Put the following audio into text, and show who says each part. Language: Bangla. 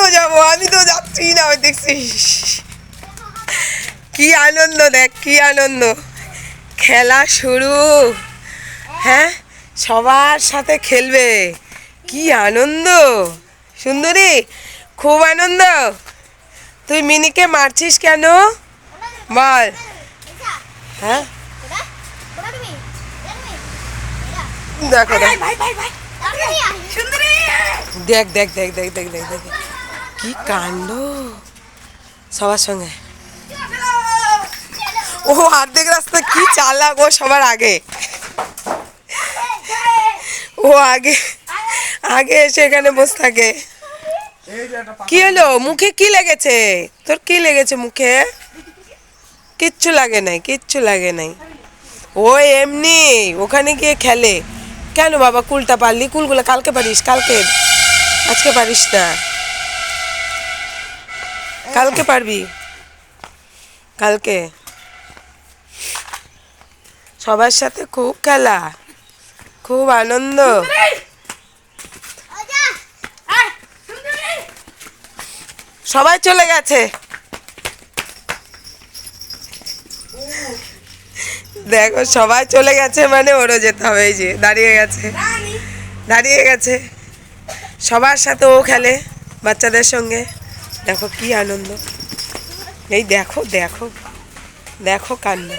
Speaker 1: তো যাব আমি তো যাচ্ছি না ওই দেখছিস কি আনন্দ দেখ কি আনন্দ। খেলা শুরু। হ্যাঁ? সবার সাথে খেলবে। কি আনন্দ। সুন্দরী খুব আনন্দ। তুই মিনিকে মারছিস কেন? বল। হ্যাঁ? দেখো দেখ। দেখ দেখ দেখ দেখ দেখ দেখ দেখ। কি কাণ্ড? সবার সঙ্গে। ও অর্ধেক রাস্তা কি চালাক ও সবার আগে। ও আগে আগে এসে এখানে বসে থাকে। কি হলো? মুখে কি লেগেছে? তোর কি লেগেছে মুখে? কিচ্ছু লাগে নাই, কিচ্ছু লাগে নাই। ও এমনি, ওখানে গিয়ে খেলে। কেন বাবা কুলটা পারলি? কুলগুলো কালকে পারিস, কালকে। আজকে পারিস না। কালকে পারবি? কালকে? সবার সাথে খুব খেলা, খুব আনন্দ। সবাই চলে গেছে। দেখো, সবাই চলে গেছে মানে ওরও যেতে হবে, এই যে দাঁড়িয়ে গেছে। দাঁড়িয়ে গেছে। সবার সাথে ও খেলে বাচ্চাদের সঙ্গে। দেখো কি আনন্দ। এই দেখো দেখো দেখো কান্না